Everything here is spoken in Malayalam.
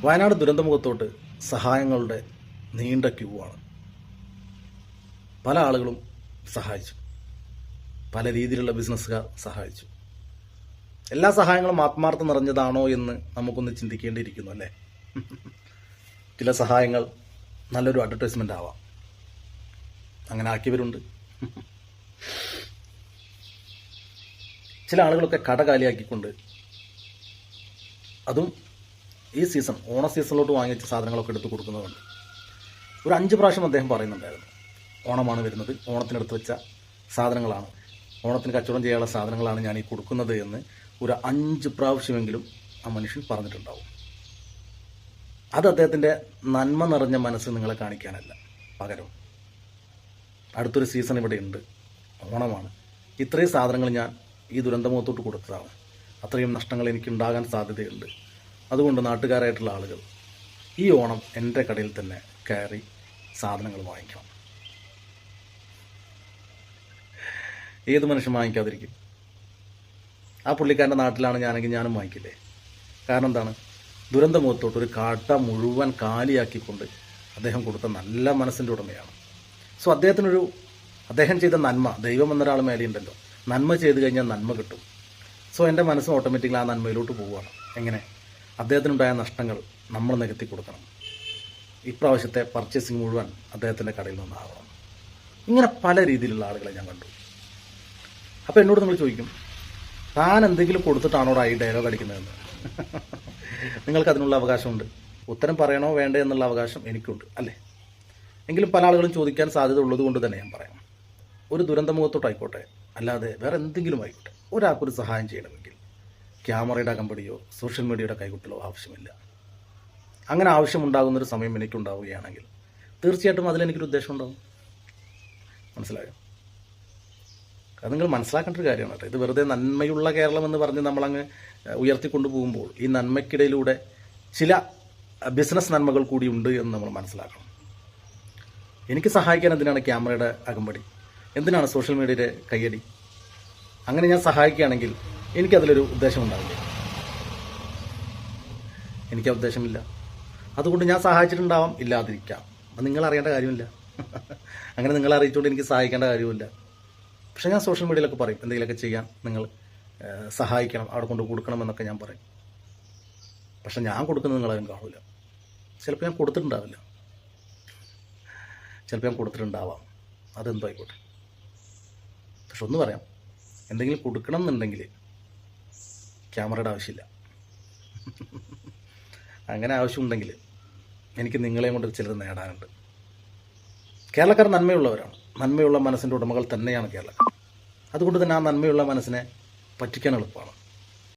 വയനാട് ദുരന്തമുഖത്തോട്ട് സഹായങ്ങളുടെ നീണ്ട ക്യൂ ആണ്. പല ആളുകളും സഹായിച്ചു. പല രീതിയിലുള്ള ബിസിനസ്സുകാർ സഹായിച്ചു. എല്ലാ സഹായങ്ങളും ആത്മാർത്ഥം നിറഞ്ഞതാണോ എന്ന് നമുക്കൊന്ന് ചിന്തിക്കേണ്ടിയിരിക്കുന്നു അല്ലേ? ചില സഹായങ്ങൾ നല്ലൊരു അഡ്വർടൈസ്മെന്റ് ആവാം. അങ്ങനെ ആക്കിയവരുണ്ട്. ചില ആളുകളൊക്കെ കട കാലിയാക്കിക്കൊണ്ട് അതും ഈ സീസൺ ഓണ സീസണിലോട്ട് വാങ്ങിച്ച സാധനങ്ങളൊക്കെ എടുത്ത് കൊടുക്കുന്നതുകൊണ്ട്. ഒരു അഞ്ച് പ്രാവശ്യം അദ്ദേഹം പറയുന്നുണ്ടായിരുന്നു ഓണമാണ് വരുന്നത് ഓണത്തിനടുത്ത് വെച്ച സാധനങ്ങളാണ് ഓണത്തിന് കച്ചവടം ചെയ്യാനുള്ള സാധനങ്ങളാണ് ഞാൻ ഈ കൊടുക്കുന്നത് എന്ന് ഒരു അഞ്ച് പ്രാവശ്യമെങ്കിലും ആ മനുഷ്യൻ പറഞ്ഞിട്ടുണ്ടാവും. അത് അദ്ദേഹത്തിന്റെ നന്മ നിറഞ്ഞ മനസ്സ് നിങ്ങളെ കാണിക്കാനല്ല പകരം. അടുത്തൊരു സീസൺ ഇവിടെ ഉണ്ട് ഓണമാണ്. ഇത്രയും സാധനങ്ങൾ ഞാൻ ഈ ദുരന്തമുഖത്തോട്ട് കൊടുത്തതാണ്. അത്രയും നഷ്ടങ്ങൾ എനിക്ക് ഉണ്ടാകാൻ സാധ്യതയുണ്ട്. അതുകൊണ്ട് നാട്ടുകാരായിട്ടുള്ള ആളുകൾ ഈ ഓണം എന്റെ കടയിൽ തന്നെ കയറി സാധനങ്ങൾ വാങ്ങിക്കണം. ഏത് മനുഷ്യൻ വാങ്ങിക്കാതിരിക്കും? ആ പുള്ളിക്കാരന്റെ നാട്ടിലാണ് ഞാനെങ്കിൽ ഞാനും വാങ്ങിക്കില്ലേ? കാരണം എന്താണ്? ദുരന്തമുഖത്തോട്ട് ഒരു കാട്ട മുഴുവൻ കാലിയാക്കിക്കൊണ്ട് അദ്ദേഹം കൊടുത്ത നല്ല മനസ്സിന്റെ ഉടമയാണ്. സോ അദ്ദേഹത്തിനൊരു അദ്ദേഹം ചെയ്ത നന്മ ദൈവം എന്നൊരാൾ മേലെയുണ്ടല്ലോ. നന്മ ചെയ്തു കഴിഞ്ഞാൽ നന്മ കിട്ടും. സോ എന്റെ മനസ്സ് ഓട്ടോമാറ്റിക്കലി ആ നന്മയിലോട്ട് പോവുകയാണ്. എങ്ങനെ? അദ്ദേഹത്തിനുണ്ടായ നഷ്ടങ്ങൾ നമ്മൾ നികത്തി കൊടുക്കണം. ഇപ്രാവശ്യത്തെ പർച്ചേസിങ് മുഴുവൻ അദ്ദേഹത്തിന്റെ കടയിൽ നിന്നാവണം. ഇങ്ങനെ പല രീതിയിലുള്ള ആളുകളെ ഞാൻ കണ്ടു. അപ്പോൾ എന്നോട് നിങ്ങൾ ചോദിക്കും താൻ എന്തെങ്കിലും കൊടുത്തിട്ടാണോ ഈ ഡയലോഗ് അടിക്കുന്നതെന്ന്? നിങ്ങൾക്ക് അതിനുള്ള അവകാശമുണ്ട്. ഉത്തരം പറയണോ വേണ്ടേ എന്നുള്ള അവകാശം എനിക്കുണ്ട് അല്ലേ? എങ്കിലും പല ആളുകളും ചോദിക്കാൻ സാധ്യത ഉള്ളത് കൊണ്ട് തന്നെ ഞാൻ പറയാം. ഒരു ദുരന്തമുഖത്തോട്ടായിക്കോട്ടെ അല്ലാതെ വേറെ എന്തെങ്കിലും ആയിക്കോട്ടെ ഒരാൾക്കൊരു സഹായം ചെയ്യണമെങ്കിൽ. ക്യാമറയുടെ അകമ്പടിയോ സോഷ്യൽ മീഡിയയുടെ കൈകുട്ടലോ ആവശ്യമില്ല. അങ്ങനെ ആവശ്യമുണ്ടാകുന്നൊരു സമയം എനിക്കുണ്ടാവുകയാണെങ്കിൽ തീർച്ചയായിട്ടും അതിലെനിക്കൊരു ഉദ്ദേശം ഉണ്ടാവും മനസ്സിലായോ? അത് നിങ്ങൾ മനസ്സിലാക്കേണ്ട ഒരു കാര്യമാണ് കേട്ടോ. ഇത് വെറുതെ നന്മയുള്ള കേരളം എന്ന് പറഞ്ഞ് നമ്മളങ്ങ് ഉയർത്തിക്കൊണ്ടു പോകുമ്പോൾ ഈ നന്മയ്ക്കിടയിലൂടെ ചില ബിസിനസ് നന്മകൾ കൂടി ഉണ്ട് എന്ന് നമ്മൾ മനസ്സിലാക്കണം. എനിക്ക് സഹായിക്കാൻ എന്തിനാണ് ക്യാമറയുടെ അകമ്പടി? എന്തിനാണ് സോഷ്യൽ മീഡിയയുടെ കയ്യടി? അങ്ങനെ ഞാൻ സഹായിക്കുകയാണെങ്കിൽ എനിക്കതിലൊരു ഉദ്ദേശം ഉണ്ടാവില്ല എനിക്ക് ഉദ്ദേശമില്ല. അതുകൊണ്ട് ഞാൻ സഹായിച്ചിട്ടുണ്ടാവാം. ഇല്ലാതിരിക്കാം. അപ്പം നിങ്ങൾ അറിയേണ്ട കാര്യമില്ല. അങ്ങനെ നിങ്ങൾ അറിയിച്ചുകൊണ്ട് എനിക്ക് സഹായിക്കേണ്ട കാര്യമില്ല. പക്ഷേ ഞാൻ സോഷ്യൽ മീഡിയയിലൊക്കെ പറയും എന്തെങ്കിലുമൊക്കെ ചെയ്യാൻ നിങ്ങൾ സഹായിക്കണം അവിടെ കൊണ്ട് കൊടുക്കണം എന്നൊക്കെ ഞാൻ പറയും. പക്ഷെ ഞാൻ കൊടുക്കുന്നത് നിങ്ങളതിനും കാണില്ല. ചിലപ്പോൾ ഞാൻ കൊടുത്തിട്ടുണ്ടാവില്ല. ചിലപ്പോൾ ഞാൻ കൊടുത്തിട്ടുണ്ടാവാം. അതെന്തോ ആയിക്കോട്ടെ. പക്ഷെ ഒന്ന് പറയാം. എന്തെങ്കിലും കൊടുക്കണം എന്നുണ്ടെങ്കിൽ ക്യാമറയുടെ ആവശ്യമില്ല. അങ്ങനെ ആവശ്യമുണ്ടെങ്കിൽ എനിക്ക് നിങ്ങളെയും കൊണ്ട് ചിലത് നേടാനുണ്ട്. കേരളക്കാർ നന്മയുള്ളവരാണ്. നന്മയുള്ള മനസ്സിന്റെ ഉടമകൾ തന്നെയാണ് കേരളക്കാർ. അതുകൊണ്ട് തന്നെ ആ നന്മയുള്ള മനസ്സിനെ പറ്റിക്കാൻ എളുപ്പമാണ്.